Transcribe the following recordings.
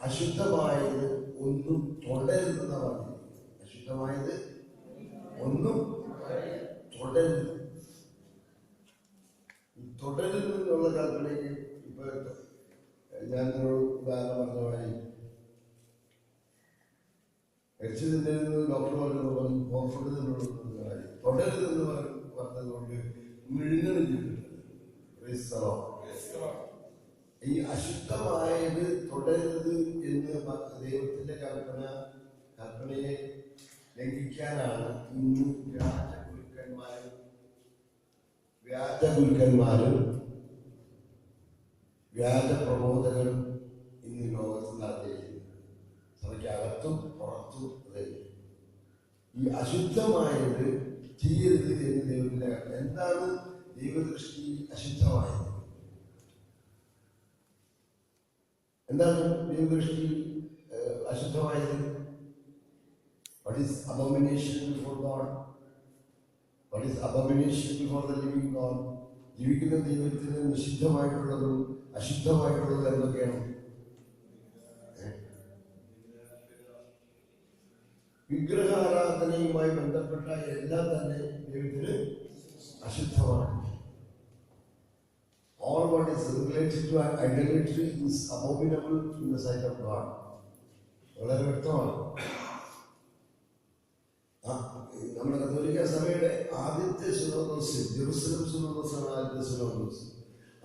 അശുദ്ധമായത് ഒന്നും തുടരുന്ന പറഞ്ഞു അശുദ്ധമായത് ഒന്നും തുടരുന്നു ഈ തുടരുന്നു എന്നുള്ള കൽപ്പനയ്ക്ക് ഇപ്പൊ ഞാൻ നിങ്ങളോട് ഉദാഹരണം പറഞ്ഞ പോലെ തിന്നരുത് ഡോക്ടർ പറഞ്ഞു പറഞ്ഞു ഹോംഫുഡ് തിന്നുള്ളൂ തുടരുതെന്ന് പറഞ്ഞതുകൊണ്ട് മിഴുങ്ങണില്ല ഈ അശുദ്ധമായത് തുടരുത് എന്ന് ദൈവത്തിന്റെ കൽപ്പന കൽപ്പനയെ ലംഘിക്കാനാണ് ഇന്ന് വ്യാജഗുരുക്കന്മാരും വ്യാജഗുരുക്കന്മാരും വ്യാജ പ്രബോധകരും ഇന്ന് ലോകത്ത് നടത്തിയിരിക്കുന്നത്. സഭയ്ക്കകത്തും പുറത്തും ഈ അശുദ്ധമായത് ചെയ്യരുത് എന്ന് ദൈവത്തിന്റെ. എന്താണ് ദൈവദൃഷ്ടി അശുദ്ധമായത്? എന്താണ് ദൈവദൃഷ്ടി അശുദ്ധമായത്? What is abomination before God what is abomination before the living God ജീവിക്കുന്ന ദൈവത്തിന് നിഷിദ്ധമായിട്ടുള്ളതും അശുദ്ധമായിട്ടുള്ളതും എന്തൊക്കെയാണ്? വിഗ്രഹ വിഗ്രഹാരാധനയുമായി ബന്ധപ്പെട്ട എല്ലാം തന്നെ ദൈവത്തിന് അശുദ്ധമാണ്. Related to idolatry is abominable in the sight of God. വളരെ വ്യക്തമാണ്. നമ്മുടെ കത്തോലിക്ക സഭയുടെ ആദ്യത്തെ സുനോദോസ് ജെറുസലം സുനോദോസാണ് ആദ്യത്തെ സുനോദോസ്.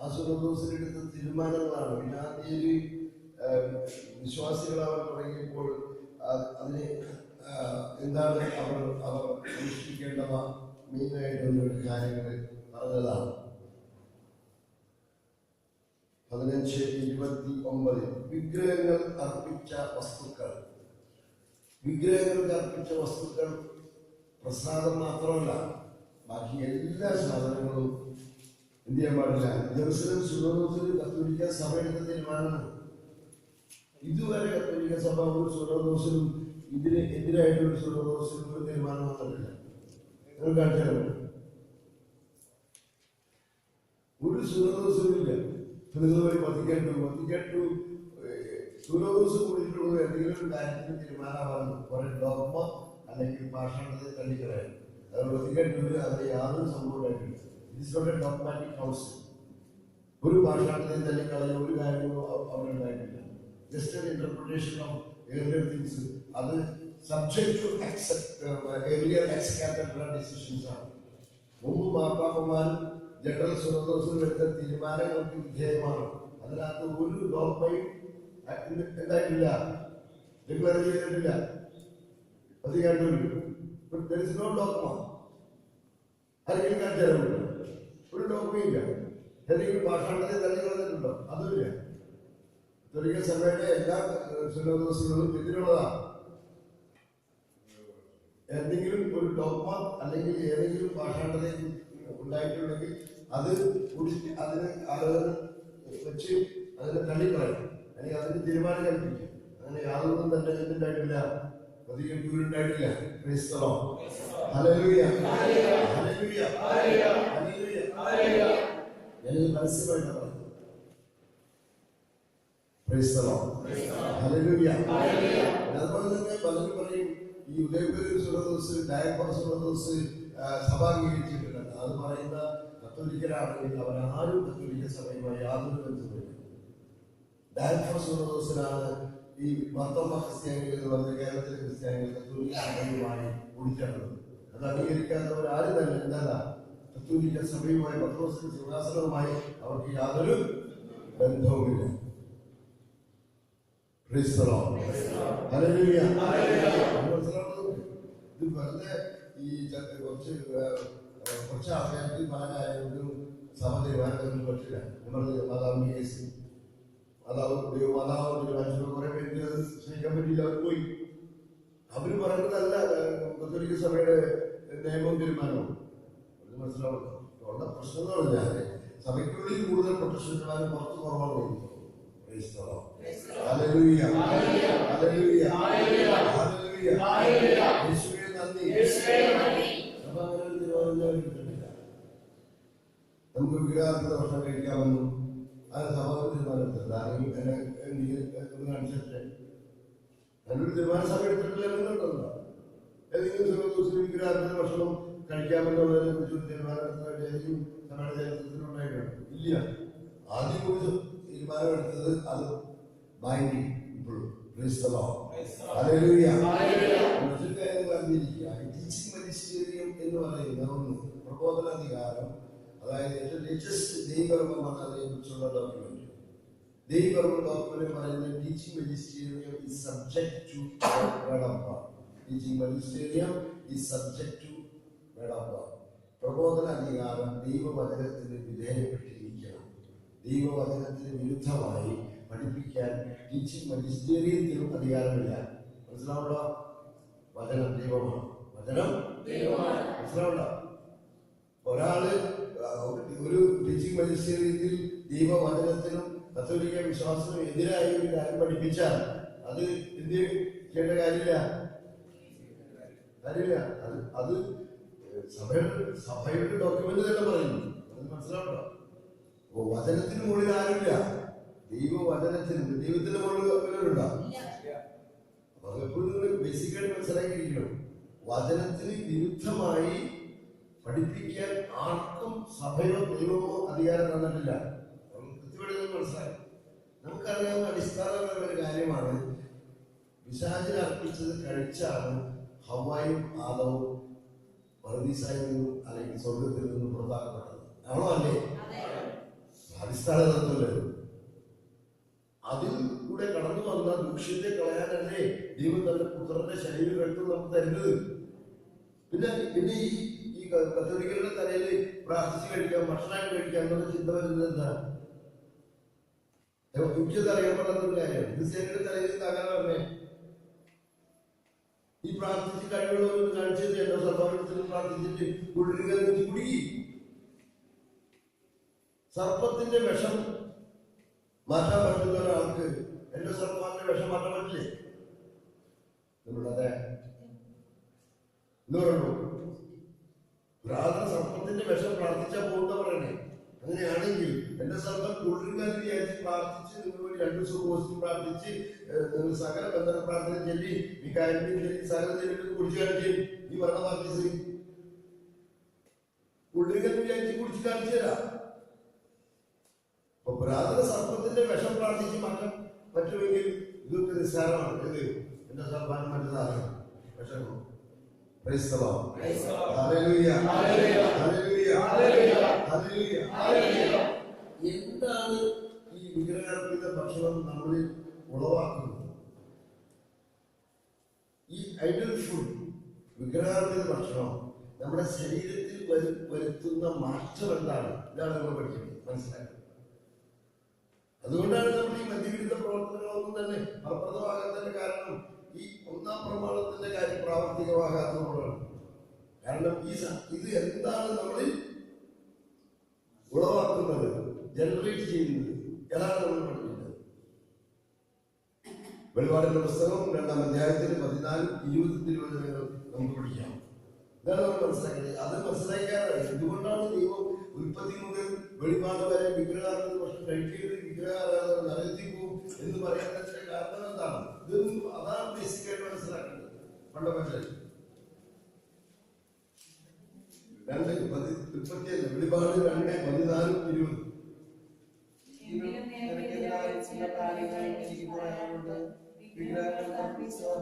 ആ സുനോദോസിലെടുത്ത തീരുമാനങ്ങളാണ്. വിനാദിയിൽ വിശ്വാസികളാവാൻ തുടങ്ങിയപ്പോൾ അതിനെ എന്താണ് അവർ അവർ അനുഷ്ഠിക്കേണ്ടവ? മെയിനായിട്ടുള്ള കാര്യങ്ങൾ പറഞ്ഞതാണ്. പതിനഞ്ച് ഇരുപത്തി ഒമ്പത് വിഗ്രഹങ്ങൾ അർപ്പിച്ച വസ്തുക്കൾ. വിഗ്രഹങ്ങൾക്ക് അർപ്പിച്ച വസ്തുക്കൾ പ്രസാദം മാത്രമല്ല ബാക്കി എല്ലാ സാധനങ്ങളും എന്ത് ചെയ്യാൻ പാടില്ല? ജെറുസലം സുലോദോസിൽ കത്തോലിക്ക സഭ എടുത്ത തീരുമാനമാണ്. ഇതുവരെ കത്തോലിക്ക സഭ ഒരു സുലോദോസിലും ഇതിന് എതിരായിട്ട് ഒരു സുലോദോസിലും ഒരു തീരുമാനം വന്നിട്ടില്ല. ഒരു കാഴ്ച ഒരു സുലോദോസിലും ഇല്ല. നിങ്ങൾ പോയി വത്തിക്കാൻ വത്തിക്കാൻ കൂടിയിട്ടുള്ള എന്തെങ്കിലും ഒരു തീരുമാനമാകുന്നു കുറെ ഡോക്മ അല്ലെങ്കിൽ ഭാഷണത്തെ തള്ളിക്കളയാൻ. അത് വത്തിക്കാൻ അതിൽ യാതൊരു സംഭവമായിട്ടില്ല എ ഡോക്മാറ്റിക് ഹൗസ് ഒരു ഭാഷണത്തെ തള്ളിക്കളയാൻ ഒരു കാര്യവും ഉണ്ടായിട്ടില്ല. ജസ്റ്റ് ഒരു ഇന്റർപ്രിട്ടേഷൻ ഓഫ് earlier തിങ്സ് അത് subject to accept earlier accept decisions ആണ്. മുമ്പ് മാർപ്പാപ്പന്മാരും ജനറൽ സുനദോസും എടുത്ത തീരുമാനങ്ങൾക്ക് വിധേയമാണ്. അതിനകത്ത് ഒരു ഡോക്മയില്ല ഏതെങ്കിലും ഭാഷാണ്ടത്തെ എന്തെങ്കിലും ഒരു ഡോക്മ അല്ലെങ്കിൽ ഏതെങ്കിലും ഭാഷാണ്ടത ഉണ്ടായിട്ടുണ്ടെങ്കിൽ അത് കുടിച്ച് അതിന് ആളുകൾ വെച്ച് അതിനെ തള്ളിക്കളയും അല്ലെങ്കിൽ അതിന് തീരുമാനം കൽപ്പിക്കും. അങ്ങനെ യാതൊന്നും തന്റെ എന്തുണ്ടായിട്ടില്ല അധികം ഉണ്ടായിട്ടില്ല ക്രൈസ്തവോ ഹല്ലേലൂയ ഹല്ലേലൂയ ഹല്ലേലൂയ ഞാനിത് പരസ്യമായിട്ടാണ് പറഞ്ഞത് ക്രൈസ്തവോ ഹല്ലേലൂയ അതുപോലെ തന്നെ പലരും പറയും ഈ ഉദയപൂരി സുരദോസ് ഡയപ്പർ സുരദോസ് സഭ അംഗീകരിച്ചിട്ടില്ല അത് പറയുന്ന കത്തോലിക്കരാണെങ്കിൽ അവർ ആരും കത്തോലിക്ക സഭയുമായി യാതൊരു ബന്ധവുമില്ല. സുരദോസിനാണ് ഈ മർത്തമ്മ ക്രിസ്ത്യാനികൾ എന്ന് പറഞ്ഞ കേരളത്തിലെ ക്രിസ്ത്യാനികൾ കത്തോലിക്ക സഭയുമായി ഓടിച്ചേർന്നത് അത് അംഗീകരിക്കാത്തവർ ആരും തന്നെ എന്താ കത്തോലിക്ക സഭയുമായി പത്രോസിന്റെ സിംഹാസനവുമായി അവർക്ക് യാതൊരു ബന്ധവുമില്ല. ഇത് വെറുതെ ഈ കുറച്ച് കുറച്ച് ആൾക്കാർക്ക് പല കാര്യങ്ങളിലും സഭ തീരുമാനത്തിൽ പറ്റില്ല നമ്മൾ മാതാവിന്റെ കേസ് മാതാവ് ദൈവ മാതാവ് തീരുമാനിച്ചപ്പോൾ കുറെ പേർക്ക് അത് സ്നേഹിക്കാൻ പറ്റില്ല അവർ പോയി. അവർ പറയുന്നതല്ല കത്തോലിക്ക സഭയുടെ നിയമവും തീരുമാനവും. അത് ഉള്ള പ്രശ്നം എന്ന് പറഞ്ഞാൽ സഭയ്ക്കുള്ളിൽ കൂടുതൽ പ്രൊട്ടക്ഷന്മാരും പുറത്ത് കുറവാണ്. Praise the Lord. Hallelujah. Hallelujah നന്ദി. സഭ അങ്ങനെ ഒരു തീരുമാനം ഞാൻ എടുത്തിട്ടില്ല. നമുക്ക് വിഗ്രഹാർത്ഥ ഭക്ഷണം കഴിക്കാമെന്നും അത് സഭ ഒരു തീരുമാനം ആരെങ്കിലും എന്നെ ഒന്ന് കാണിച്ചിട്ട്. അതിനൊരു തീരുമാന സഭ എടുത്തിട്ടില്ല എന്നുണ്ടല്ലോ. ഏതെങ്കിലും ദിവസം വിഗ്രഹത്തിന്റെ ഭക്ഷണം കഴിക്കാമെന്നുള്ളതിനെ കുറിച്ച് ഒരു തീരുമാനം എടുത്തതായിട്ട് ഏതെങ്കിലും നമ്മുടെ ചരിത്രത്തിലുണ്ടായിട്ടുണ്ട് ഇല്ല. ആദ്യം കുറിച്ച് തീരുമാനമെടുത്തത് അത് ബൈൻഡിങ് ഇപ്പോഴും. എന്ന് പറയുന്ന ഒന്ന് പ്രബോധനാധികാരം അതായത് ഏറ്റവും ലേറ്റസ്റ്റ് ദൈവകർമ്മമാണ് അതിനെക്കുറിച്ചുള്ള ഡോക്യുമെന്റ് ദൈവകർമ്മ ഡോക്യുമെന്റ് പറയുന്നത് teaching magisterium is subject to God. Teaching magisterium is subject to word of God. പ്രബോധന അധികാരം ദൈവവചനത്തിന് വിധേയപ്പെട്ടിരിക്കണം. ദൈവവചനത്തിന് വിരുദ്ധമായി പഠിപ്പിക്കാൻ ടീച്ചിങ് മജിസ്റ്റേറിയത്തിനും അധികാരമില്ല. മനസ്സിലാവുണ്ടോ വചനം ദൈവമാണ്. വചനം മനസ്സിലാവുണ്ടോ ഒരാൾ ഒരു ടീച്ചിങ് മജിസ്ട്രേറ്റിൽ ദീപവചനത്തിനും കത്തോലിക്ക വിശ്വാസത്തിനും എതിരായ ഒരു കാര്യം പഠിപ്പിച്ചാൽ അത് എന്ത് ചെയ്യേണ്ട കാര്യമില്ല? കാര്യമില്ല. അത് അത് സഭയുടെ സഭയുടെ ഡോക്യുമെന്റ് തന്നെ പറയുന്നു. അത് മനസ്സിലാവണ്ടോ? അപ്പൊ വചനത്തിന് മുകളിൽ ആരുമില്ല? ദൈവവചനത്തിന് ദൈവത്തിന്റെ മുകളിൽ വല്ലവരുണ്ടോ അപ്പൊ എപ്പോഴും നിങ്ങൾ ബേസിക്കായിട്ട് മനസ്സിലാക്കിയിരിക്കണം. വചനത്തിന് വിരുദ്ധമായി പഠിപ്പിക്കാൻ ആർക്കും സഭയോ ദൈവമോ അധികാരം തന്നിട്ടില്ല. കൃത്യമായിട്ട് മനസ്സിലായി. നമുക്കറിയാവുന്ന അടിസ്ഥാനപരമായ ഒരു കാര്യമാണ് പിശാചിന് അർപ്പിച്ചത് കഴിച്ചാണ് ഹവായും ആദവും പർദീസായിൽ നിന്നും അല്ലെങ്കിൽ സ്വർഗത്തിൽ നിന്നും പുറത്താക്കപ്പെട്ടത്. ആണോ അല്ലേ? അടിസ്ഥാന തത്വമല്ലേ അതിൽ കൂടെ കടന്നു വന്ന ദൂഷ്യത്തെ കളയാനല്ലേ ദൈവം തന്റെ പുത്രന്റെ ശരീരം എടുത്ത് നമുക്ക് തരുന്നത്? പിന്നെ പിന്നെ ഈ ഈ കത്തോലിക്കരുടെ തലയിൽ പ്രാർത്ഥിച്ച് കഴിക്കാം ഭക്ഷണം കഴിക്കാം എന്നുള്ള ചിന്ത വരുന്നത് എന്താണ്? ഒരു കാര്യമാണ് ക്രിസ്ത്യാനിയുടെ തലയിൽ പറഞ്ഞേ ഈ പ്രാർത്ഥിച്ച് കഴിവുള്ളവരും കാണിച്ചത് എന്റെ സർവത്തിൽ പ്രാർത്ഥിച്ചിട്ട് കുളിരുകൾ കുടുങ്ങി സർപ്പത്തിന്റെ വിഷം മാറ്റാൻ പറ്റുന്ന ഒരാൾക്ക് എന്റെ സർപ്പത്തിന്റെ വിഷം മാറ്റാൻ പറ്റില്ലേ? നമ്മളതെ എന്ന് പറയുന്നു പ്രാർത്ഥന സർപ്പത്തിന്റെ വിഷം പ്രാർത്ഥിച്ചാൽ പോകുന്ന പറയണേ. അങ്ങനെയാണെങ്കിൽ എന്റെ സർപ്പം കുളിരുകാൻ വിചാരിച്ച് പ്രാർത്ഥിച്ച് നിങ്ങൾ ഒരു രണ്ടു ദിവസം പോസ്റ്റ് പ്രാർത്ഥിച്ച് നിങ്ങൾ സകല ബന്ധന പ്രാർത്ഥന ചൊല്ലി വികാരിന്റെ ചൊല്ലി സകല ചെല്ലിട്ട് കുടിച്ചു കാണിച്ച് ഈ പറഞ്ഞ പ്രാർത്ഥിച്ച് കുളിരുകാൻ വിചാരിച്ച് കുടിച്ചു കാണിച്ചു തരാം. അപ്പൊ പുരാതന സർപ്പത്തിന്റെ വിഷം പ്രാർത്ഥിച്ച് മാറ്റാൻ പറ്റുമെങ്കിൽ ഇതൊക്കെ നിസ്സാരമാണ്. ഇത് എന്റെ സർപ്പാൻ മറ്റേതാണ് വിഷമം എന്താണ് ഈ വിഗ്രഹാർപ്പിത ഭക്ഷണം നമ്മളിൽ ഉളവാക്കുന്നത്? ഈ ഐഡൽ ഫുഡ് വിഗ്രഹാർപ്പിത ഭക്ഷണം നമ്മുടെ ശരീരത്തിൽ വരു- വരുത്തുന്ന മാറ്റം എന്താണ്? ഇതാണ് നമ്മൾ പഠിക്കുന്നത്. മനസ്സിലാക്കുന്നത് അതുകൊണ്ടാണ് നമ്മൾ ഈ മദ്യപിടുത്ത പ്രവർത്തനങ്ങളൊന്നും തന്നെ ഫലപ്രദമാകാത്തതിന്റെ കാരണം ഈ ഒന്നാം പ്രമാണത്തിന്റെ കാര്യം പ്രാവർത്തികമാകാത്തതുകൊണ്ടാണ്. കാരണം ഈ ഇത് എന്താണ് നമ്മളിൽ ഉളവാക്കുന്നത് ജനറേറ്റ് ചെയ്യുന്നത്? ഏതാണ് നമ്മൾ പഠിക്കുന്നത് വെളിപാടിന്റെ പുസ്തകം രണ്ടാം അധ്യായത്തിന് പതിനാല് ഇരുപത്തി തിരുവചനങ്ങൾ നമുക്ക് പഠിക്കാം. ഇതാണ് നമ്മൾ മനസ്സിലാക്കിയത് അത് മനസ്സിലാക്കാതെ എന്തുകൊണ്ടാണ് ദൈവം ഉൽപ്പത്തി മുതൽ വെളിപാട് വരെ വിഗ്രഹാരാധന ഭക്ഷണം കഴിക്കരുത് വിഗ്രഹാരാധന നരകത്തിൽ പോകും എന്ന് പറയാൻ കാരണം എന്താണ്? ഇതൊന്നും അതാണ് ബേസിക്കായിട്ട് മനസ്സിലാക്കേണ്ടത്. ഫണ്ടമെന്റൽ രണ്ട് പതി ഉൽപ്പത്തിയല്ല വെളിപാട് രണ്ട് പതിനാലും ഇരുപത്.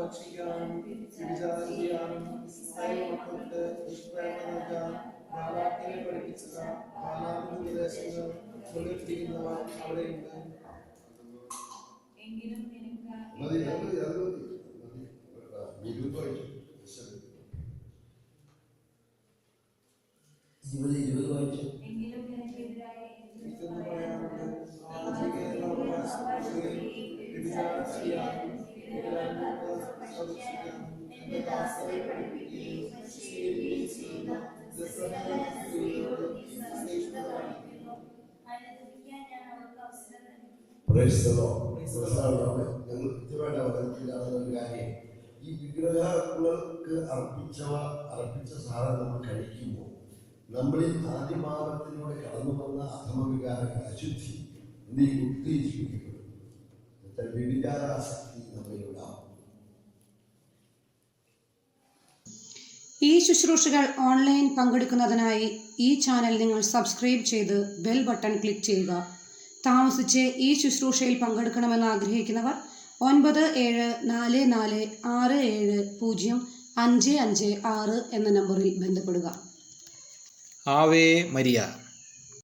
ഭക്ഷിക്കാനും ചെയ്യാനും മക്കൾക്ക് ദുഷ്പ്രേമ നൽകാൻ ബാലാക്കിനെ പഠിപ്പിച്ചത് ബാലാക്കിന്റെ ഉപദേശങ്ങൾ മുന്നിട്ടിരിക്കുന്നവ അവിടെയുണ്ട്. എങ്കിലും മതി അത് മതി അത് മതി. ആ, ഇരുപത് വായിച്ചു ശരി. ദിവസമാണ് ഞങ്ങൾ കൃത്യമായിട്ട് അവതരിപ്പിക്കാത്ത ഒരു കാര്യം ഈ വിഗ്രഹങ്ങൾക്ക് അർപ്പിച്ചവ അർപ്പിച്ച സാധനം നമ്മൾ കഴിക്കുമ്പോൾ നമ്മളിൽ ആദ്യഭാഗത്തിലൂടെ കടന്നു വന്ന അധമവികാരങ്ങൾ അശുദ്ധി നീ ചെയ്യും? ഉത്തേജിപ്പിക്കപ്പെടും. വിവികാരാസക്തി നമ്മളിലുണ്ടാവും ഈ ശുശ്രൂഷകൾ ഓൺലൈൻ പങ്കെടുക്കുന്നതിനായി ഈ ചാനൽ നിങ്ങൾ സബ്സ്ക്രൈബ് ചെയ്ത് ബെൽ ബട്ടൺ ക്ലിക്ക് ചെയ്യുക. താമസിച്ച് ഈ ശുശ്രൂഷയിൽ പങ്കെടുക്കണമെന്ന് ആഗ്രഹിക്കുന്നവർ ഒൻപത് ഏഴ് നാല് നാല് ആറ് ഏഴ് പൂജ്യം അഞ്ച് അഞ്ച് ആറ് എന്ന നമ്പറിൽ ബന്ധപ്പെടുക. Ave Maria.